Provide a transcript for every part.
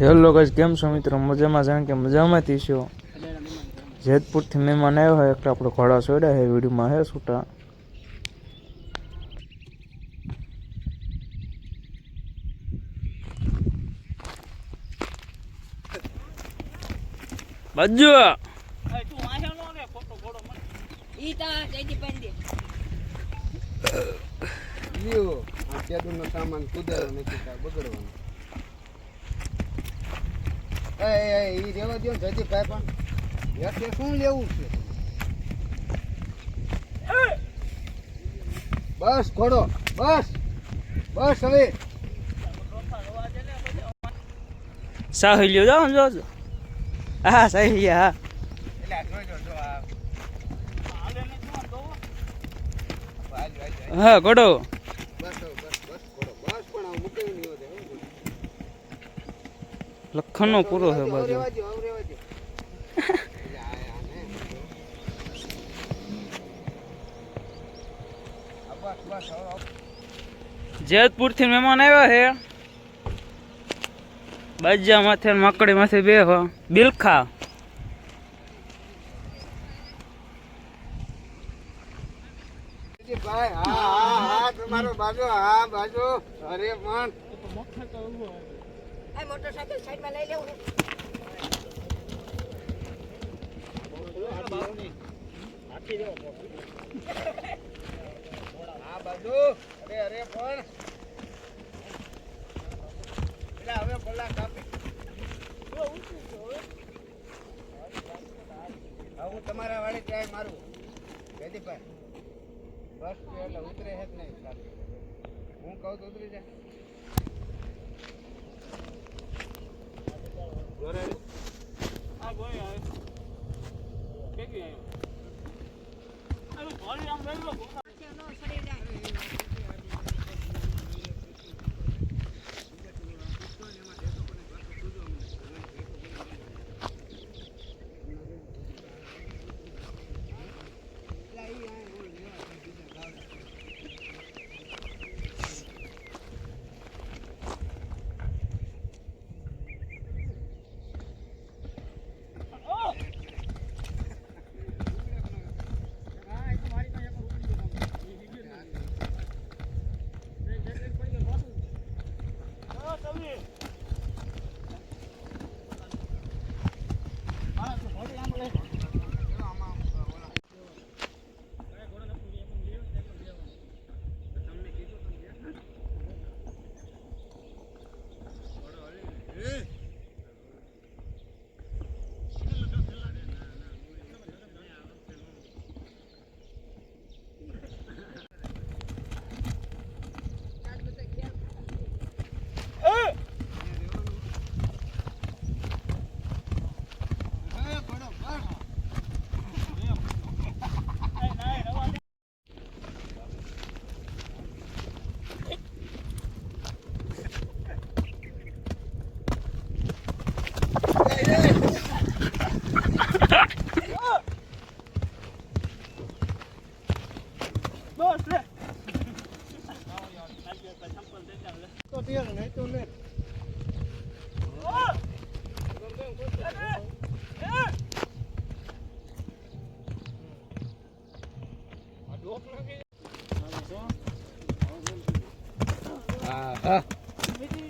Hello ગજ કેમ છો મિત્રો? મજામાં જાણ કે મજામાંથી છો? જેતપુરથી મહેમાન આવ્યો હોય એટલે આપણે ઘોડા છોડ્યા છે વિડીયોમાં હે છૂટા. બાજુ. સામાન કુદારો નથી કાંઈ બગડવાનો. એ એ રેવા દો જયદીપભાઈ પણ. હેઠે શું લેવું છે? બસ ઘોડો બસ બસ હવે. સાહેલ્યો જાઓ જોજો. હા સાહેલિયા હા. હા ઘોડો બસ હવે, બસ બસ ઘોડો બસ પણ આ મૂકાયું નહીં હોતે, હો ઘોડો. લખણનો પૂરો છે હવે બાજુ રેવા દ્યો, હવે રેવા દ્યો. એટલે આ- આ ને. આ પૂરો છે બાજુ. જેતપુરથી મહેમાન આવ્યા છે. બાજા માથે માકડી માથે બે હો. બિલખા. ભાઈ હા હા હા તમારો બાજુ હા બાજુ. અરે પણ. મોટરસાઇકલ સાઈડમાં લઈ લેવું. આ બાજુ, અરે અરે, પણ. એટલે હવે પલ્લા કાપી હું તમારા વાળી ત્યાં મારું? જયદીપભાઈ બસ, એટલે ઉતરે હે જ નહીં? હું કહું તો ઉતરી જાય 들어가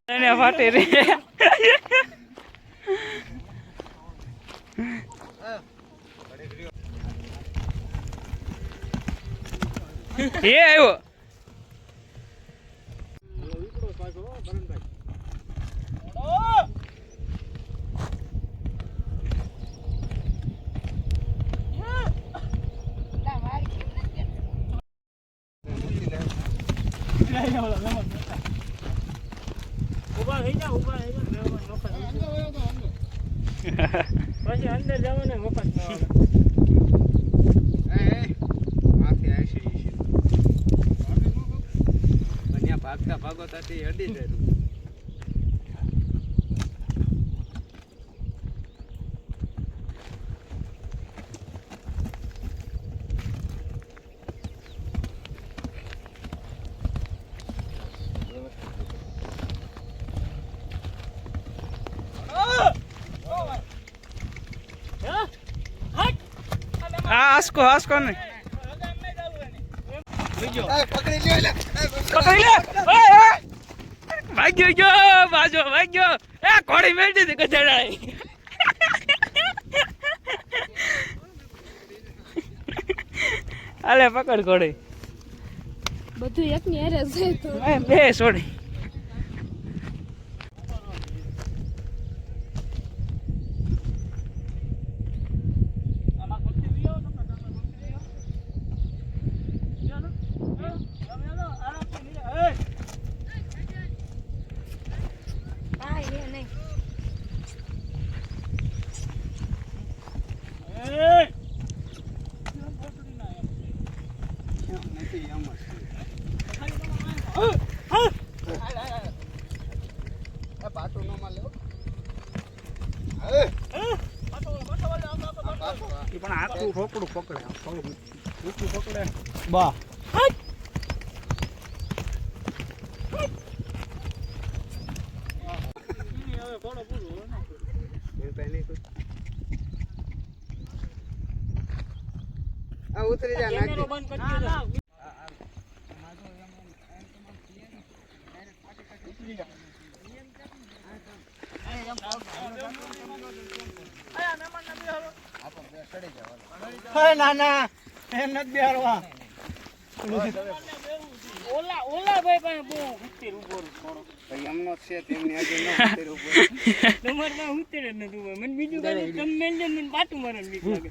એને ફાટે રે એ આવ્યો ભાગતા ભાગોતાથી અડી જાય આસકો asco, né? પકડી લે. ભાગ્યો ગયો બાજો ભાગ્યો એ કોડી મેળી હતી ગધેડાએ. અલે પકડ કોડી બધું એક ની હારે છે તો. બે છોડી હા એ નહીં નથી, એમ જ છે. એ, પાટું ન માલે હો. એ. આ પાટું, આ. પણ આખું ફોકડું પકડે પકડે બા એવું કાંઈ નહીં કોઈ. આ ઉતરી જા નાખી. ના ના એમ નથી બેહારવા. ઓલા ઓલા ભાઈ પાસે બહુ ઉતેર ઊભો થોડો. ભાઈ એમનો છે તેમની ન. તમારે ઉતેર જ નથી મને બીજું કઈ તમે મેલ દે મને પાટું મારે બીક લાગે.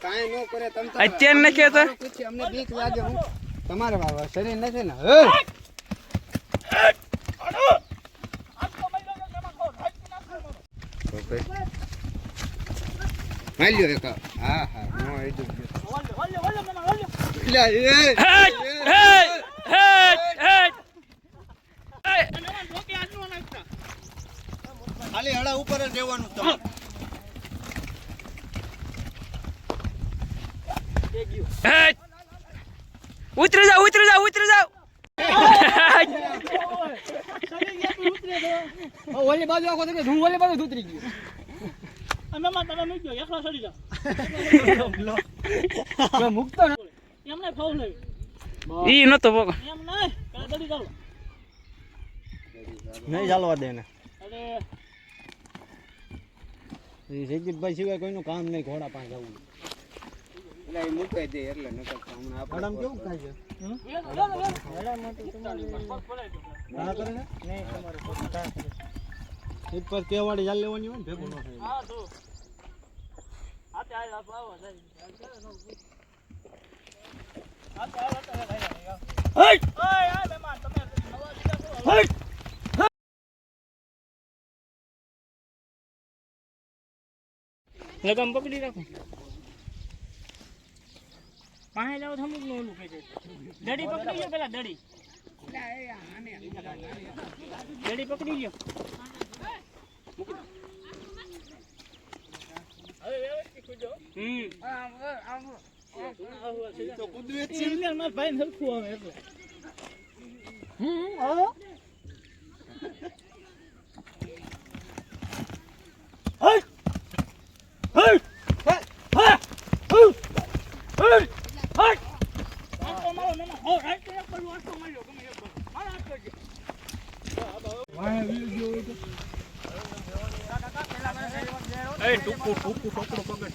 કાંઈ ન કરે તમ તાર. અત્યારે નથી હું. તમારે બાબા શરીર નથી ને. હે માલ્યો એક. હા હા ખાલી હડા ઉપર જ રહેવાનું તમારે ઉતરી જાઓ ઉતરી જાઓ ઉતરી જાઓ. ઓલી બાજુ આખો થઈ હું ઓલી બાજુ ઉતરી ગયો. મહેમાન તમે મૂકી દો એકલા સડી જાઓ. મુકતો એમને ફાઉલ નહીં. ઈ નતો એમ નહીં કાલે દડી ચાલો. નહીં ચાલવા દે ને અરે જયદીપભાઈ સિવાય કોઈનું કામ નહીં ઘોડા પાસે જવું. એટલે એ દે એટલે નકર હમણાં આપણે કેવું થાય છે? ના ને તમારે પર કેવાડી ચાલ લેવાની હોય ભેગું ન થાય. લગમ પકડી રાખો. પાસે જાવ થમુકનું ઓલું કહી દડી પકડી લ્યો પેલા, દડી. દડી પકડી લ્યો. હવે. વ્યવસ્થિત કૂદો. હમ. તો એ ટૂંકું ટૂંકું ટોકડો પકડ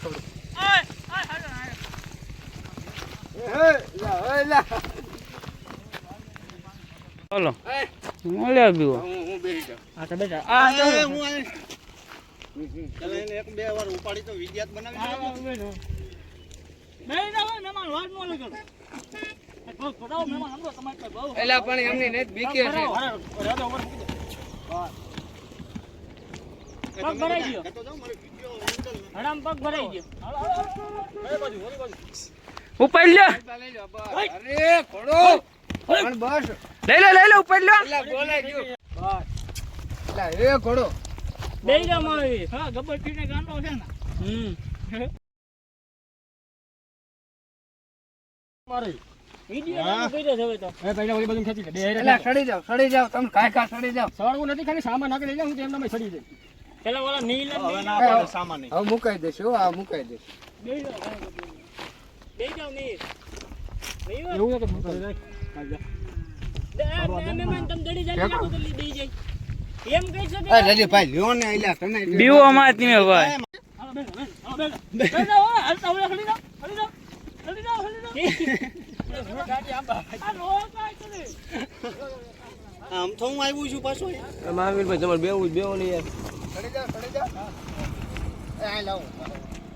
લા બોલો મોલે આવ્યો હું હું બેહી જાઉં આ તો બેટા આ એ, હું આ- એક બે વાર ઉપાડી તો વિદ્યાત બનાવી હા, નહીં ના એ મહેમાન વાત તમારે બહુ એલા પણ એમની ને બીકે છે ભરાવો, હાલો, રાધા ઉપર મૂકી દો. એ પગ ભરાઈ ગયો. હડામ મારે નથી. પગ ભરાઈ ગયો. હાલો, હાલો, હાલો. એ બાજુ, ઓલી બાજુ. ઉપાડ લ્યો. લઈ અરે ઘોડો બસ. લઈ લે લઈ લે ઉપાડ લ્યો. બોલાઈ ગયો. બસ. એ ઘોડો લઈ જા મારી. હા, ગબ્બર પીને ગાંડો છે ને. વીડિયો ચાલુ સડી છે તમે કાંઈ કાંઈ સડી જાવ સડી જાવ તમે કાય કા સડી જાવ પેલા ઓલા નીલ જ હવે ના પાડે સામાન નહીં. હવે મુકાઈ દેશું હો, આ મુકાઈ દેશું બેહી જાઓ, બેહી જાઓ, નીલ. નહીં હોય? દે, આ બે મહેમાન તમે દડી જાય નાખો તો લી બેહી જાય. એમ કહી શકે એ રજીભાઈ લ્યો ને એલા તમે બીવો અમાર તમે ભાઈ હાલો, બેસો, બેસો, હાલો, બેસો. બેસો, હો, હાલતા હોય, હલી જાઓ, હલી જાઓ, હલી જાઓ, હલી જાઓ. આ રોવા કાંઈ કરે? આમ તો હું આવ્યું છું પાછું સડી જાવ સડી જાવ એ આ લાવો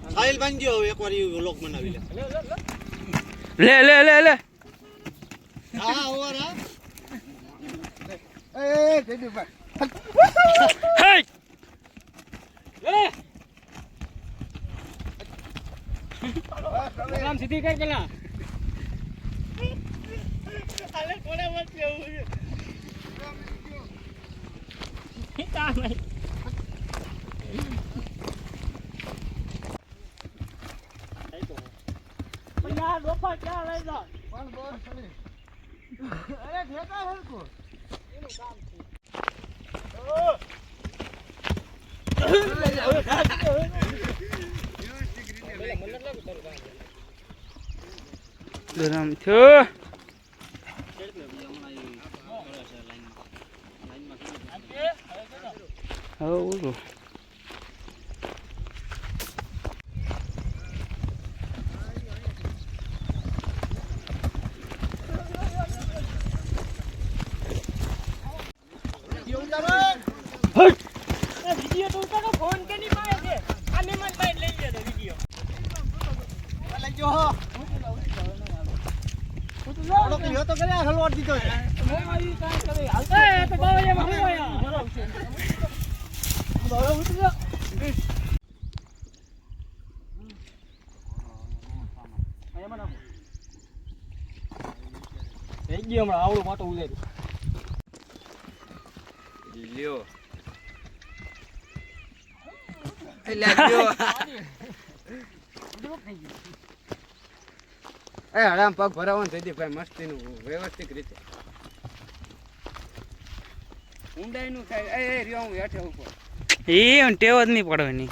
સાહિલ હવે એકવાર ઈ વ્લોગ બનાવી લે. લે લે લે. લે હા ઓવર હા. એ જયદીપભાઈ હે! આમ સીધી કર પેલા. આલે કોને મત આવું છે? કાંઈ નહીં. પણ આ ડોફા ક્યાં લઈ જાઓ? પણ બોર સડી અરે ઠેકા હરકો ગરમ થયો. હવે ઊભો આ વીડિયો તો ઉતારો, ફોન કેની પાસે છે? આ મહેમાન પાસે લઈ લે તો વીડિયો. થોડોક લ્યો તો કર્યા હલવાડ દીધો છે. એ, તો બાવળિયામાં હું આયા? થઈ ગયું હમણાં આવડું પાટો ઉલેરું લ્યો. એલા લ્યો એ હરામ પગ ભરાવો ને મસ્તી મસ્તીનું વ્યવસ્થિત રીતે. ઊંડાઈનું થાય. એ રહ્યો હું હેઠે ઉપર. એ ટેવ જ નહીં પડવાની.